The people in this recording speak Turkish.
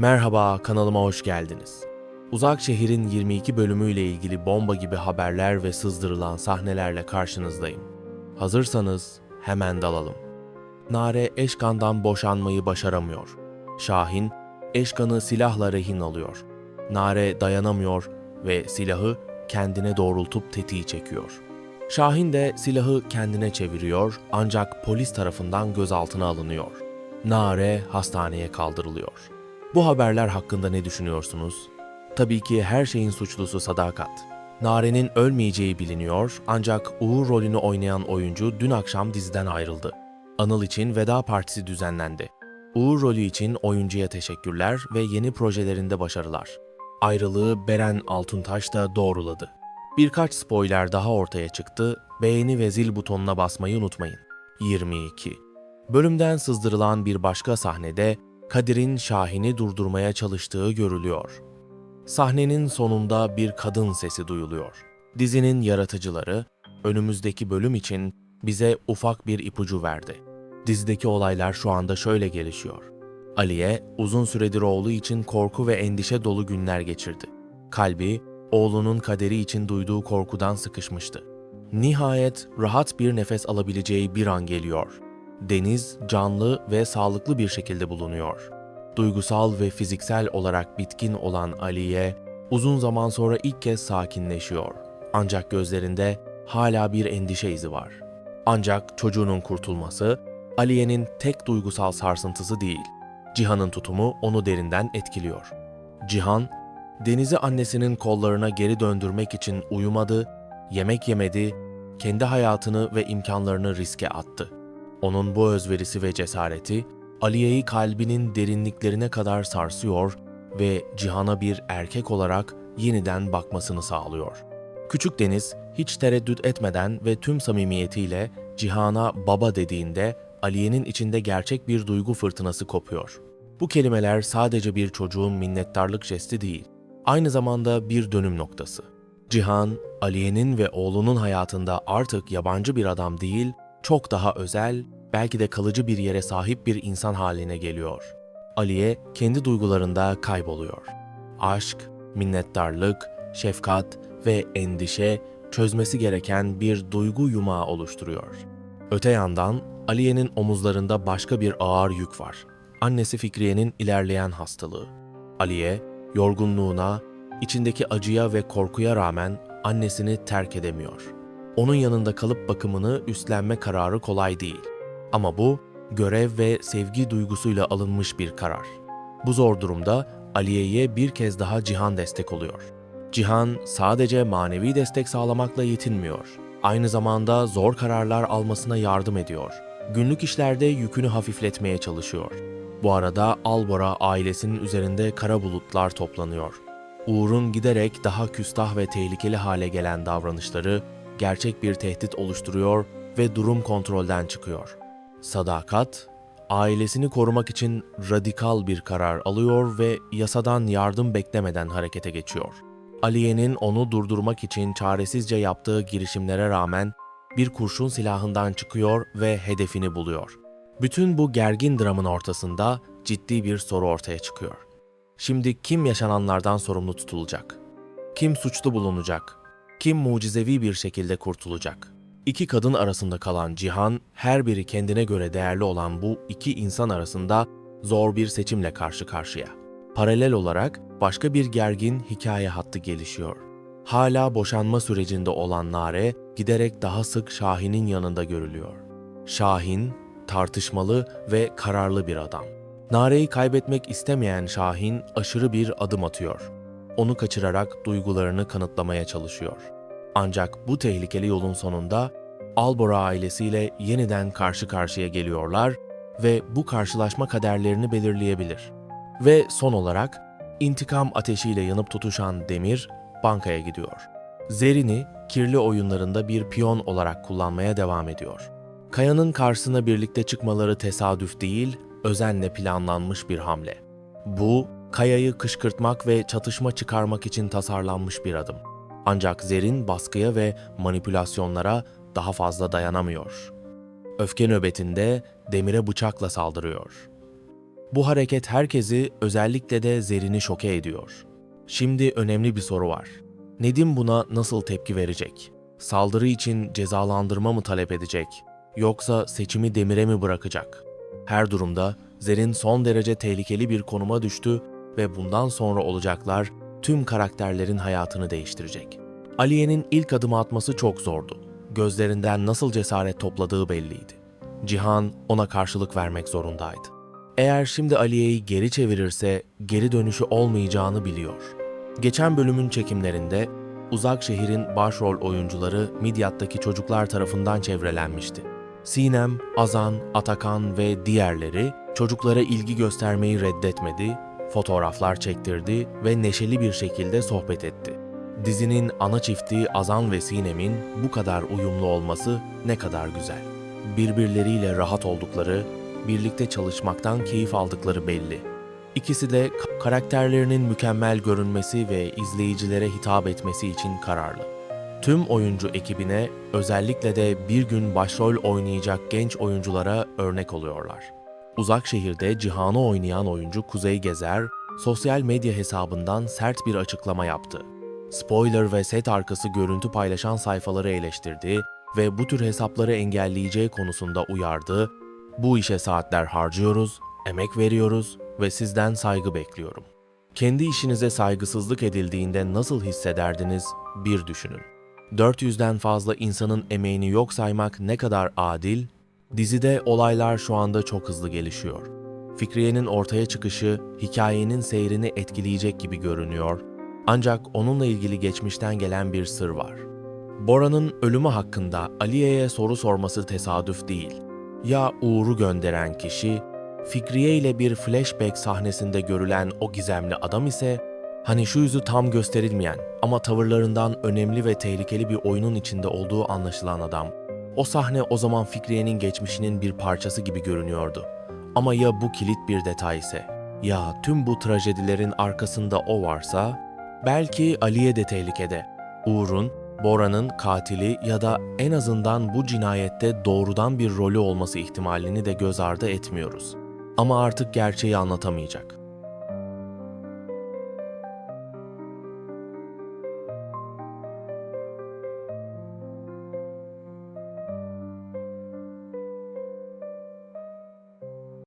Merhaba, kanalıma hoş geldiniz. Uzak Şehir'in 22 bölümüyle ilgili bomba gibi haberler ve sızdırılan sahnelerle karşınızdayım. Hazırsanız hemen dalalım. Nare Eşkan'dan boşanmayı başaramıyor. Şahin, Eşkan'ı silahla rehin alıyor. Nare dayanamıyor ve silahı kendine doğrultup tetiği çekiyor. Şahin de silahı kendine çeviriyor ancak polis tarafından gözaltına alınıyor. Nare hastaneye kaldırılıyor. Bu haberler hakkında ne düşünüyorsunuz? Tabii ki her şeyin suçlusu Sadakat. Nare'nin ölmeyeceği biliniyor ancak Uğur rolünü oynayan oyuncu dün akşam diziden ayrıldı. Anıl için veda partisi düzenlendi. Uğur rolü için oyuncuya teşekkürler ve yeni projelerinde başarılar. Ayrılığı Beren Altuntaş da doğruladı. Birkaç spoiler daha ortaya çıktı. Beğeni ve zil butonuna basmayı unutmayın. 22. Bölümden sızdırılan bir başka sahnede Kadir'in Şahin'i durdurmaya çalıştığı görülüyor. Sahnenin sonunda bir kadın sesi duyuluyor. Dizinin yaratıcıları önümüzdeki bölüm için bize ufak bir ipucu verdi. Dizideki olaylar şu anda şöyle gelişiyor. Aliye uzun süredir oğlu için korku ve endişe dolu günler geçirdi. Kalbi oğlunun kaderi için duyduğu korkudan sıkışmıştı. Nihayet rahat bir nefes alabileceği bir an geliyor. Deniz canlı ve sağlıklı bir şekilde bulunuyor. Duygusal ve fiziksel olarak bitkin olan Aliye uzun zaman sonra ilk kez sakinleşiyor. Ancak gözlerinde hala bir endişe izi var. Ancak çocuğunun kurtulması Aliye'nin tek duygusal sarsıntısı değil. Cihan'ın tutumu onu derinden etkiliyor. Cihan, Deniz'i annesinin kollarına geri döndürmek için uyumadı, yemek yemedi, kendi hayatını ve imkanlarını riske attı. Onun bu özverisi ve cesareti Aliye'yi kalbinin derinliklerine kadar sarsıyor ve Cihan'a bir erkek olarak yeniden bakmasını sağlıyor. Küçük Deniz hiç tereddüt etmeden ve tüm samimiyetiyle Cihan'a baba dediğinde Aliye'nin içinde gerçek bir duygu fırtınası kopuyor. Bu kelimeler sadece bir çocuğun minnettarlık jesti değil, aynı zamanda bir dönüm noktası. Cihan, Aliye'nin ve oğlunun hayatında artık yabancı bir adam değil, çok daha özel, belki de kalıcı bir yere sahip bir insan haline geliyor. Aliye kendi duygularında kayboluyor. Aşk, minnettarlık, şefkat ve endişe çözmesi gereken bir duygu yumağı oluşturuyor. Öte yandan Aliye'nin omuzlarında başka bir ağır yük var. Annesi Fikriye'nin ilerleyen hastalığı. Aliye, yorgunluğuna, içindeki acıya ve korkuya rağmen annesini terk edemiyor. Onun yanında kalıp bakımını üstlenme kararı kolay değil. Ama bu görev ve sevgi duygusuyla alınmış bir karar. Bu zor durumda Aliye'ye bir kez daha Cihan destek oluyor. Cihan sadece manevi destek sağlamakla yetinmiyor. Aynı zamanda zor kararlar almasına yardım ediyor. Günlük işlerde yükünü hafifletmeye çalışıyor. Bu arada Albora ailesinin üzerinde kara bulutlar toplanıyor. Uğur'un giderek daha küstah ve tehlikeli hale gelen davranışları gerçek bir tehdit oluşturuyor ve durum kontrolden çıkıyor. Sadakat, ailesini korumak için radikal bir karar alıyor ve yasadan yardım beklemeden harekete geçiyor. Aliye'nin onu durdurmak için çaresizce yaptığı girişimlere rağmen bir kurşun silahından çıkıyor ve hedefini buluyor. Bütün bu gergin dramın ortasında ciddi bir soru ortaya çıkıyor. Şimdi kim yaşananlardan sorumlu tutulacak? Kim suçlu bulunacak? Kim mucizevi bir şekilde kurtulacak? İki kadın arasında kalan Cihan, her biri kendine göre değerli olan bu iki insan arasında zor bir seçimle karşı karşıya. Paralel olarak başka bir gergin hikaye hattı gelişiyor. Hala boşanma sürecinde olan Nare giderek daha sık Şahin'in yanında görülüyor. Şahin tartışmalı ve kararlı bir adam. Nare'yi kaybetmek istemeyen Şahin aşırı bir adım atıyor. Onu kaçırarak duygularını kanıtlamaya çalışıyor. Ancak bu tehlikeli yolun sonunda Albora ailesiyle yeniden karşı karşıya geliyorlar ve bu karşılaşma kaderlerini belirleyebilir. Ve son olarak intikam ateşiyle yanıp tutuşan Demir bankaya gidiyor. Zerin'i kirli oyunlarında bir piyon olarak kullanmaya devam ediyor. Kaya'nın karşısına birlikte çıkmaları tesadüf değil, özenle planlanmış bir hamle. Bu, Kaya'yı kışkırtmak ve çatışma çıkarmak için tasarlanmış bir adım. Ancak Zer'in baskıya ve manipülasyonlara daha fazla dayanamıyor. Öfke nöbetinde Demir'e bıçakla saldırıyor. Bu hareket herkesi özellikle de Zerin'i şoke ediyor. Şimdi önemli bir soru var. Nedim buna nasıl tepki verecek? Saldırı için cezalandırma mı talep edecek? Yoksa seçimi demire mi bırakacak? Her durumda Zerin son derece tehlikeli bir konuma düştü ve bundan sonra olacaklar tüm karakterlerin hayatını değiştirecek. Aliye'nin ilk adımı atması çok zordu. Gözlerinden nasıl cesaret topladığı belliydi. Cihan ona karşılık vermek zorundaydı. Eğer şimdi Aliye'yi geri çevirirse geri dönüşü olmayacağını biliyor. Geçen bölümün çekimlerinde Uzak Şehir'in başrol oyuncuları Midyat'taki çocuklar tarafından çevrelenmişti. Sinem, Azan, Atakan ve diğerleri çocuklara ilgi göstermeyi reddetmedi, fotoğraflar çektirdi ve neşeli bir şekilde sohbet etti. Dizinin ana çifti Azan ve Sinem'in bu kadar uyumlu olması ne kadar güzel. Birbirleriyle rahat oldukları, birlikte çalışmaktan keyif aldıkları belli. İkisi de karakterlerinin mükemmel görünmesi ve izleyicilere hitap etmesi için kararlı. Tüm oyuncu ekibine özellikle de bir gün başrol oynayacak genç oyunculara örnek oluyorlar. Uzak şehirde Cihan'ı oynayan oyuncu Kuzey Gezer, sosyal medya hesabından sert bir açıklama yaptı. Spoiler ve set arkası görüntü paylaşan sayfaları eleştirdi ve bu tür hesapları engelleyeceği konusunda uyardı. Bu işe saatler harcıyoruz, emek veriyoruz ve sizden saygı bekliyorum. Kendi işinize saygısızlık edildiğinde nasıl hissederdiniz bir düşünün. 400'den fazla insanın emeğini yok saymak ne kadar adil? Dizide olaylar şu anda çok hızlı gelişiyor. Fikriye'nin ortaya çıkışı hikayenin seyrini etkileyecek gibi görünüyor. Ancak onunla ilgili geçmişten gelen bir sır var. Bora'nın ölümü hakkında Aliye'ye soru sorması tesadüf değil. Ya Uğur'u gönderen kişi, Fikriye ile bir flashback sahnesinde görülen o gizemli adam ise, hani şu yüzü tam gösterilmeyen ama tavırlarından önemli ve tehlikeli bir oyunun içinde olduğu anlaşılan adam. O sahne o zaman Fikriye'nin geçmişinin bir parçası gibi görünüyordu. Ama ya bu kilit bir detay ise? Ya tüm bu trajedilerin arkasında o varsa? Belki Aliye de tehlikede. Uğur'un, Bora'nın katili ya da en azından bu cinayette doğrudan bir rolü olması ihtimalini de göz ardı etmiyoruz. Ama artık gerçeği anlatamayacak.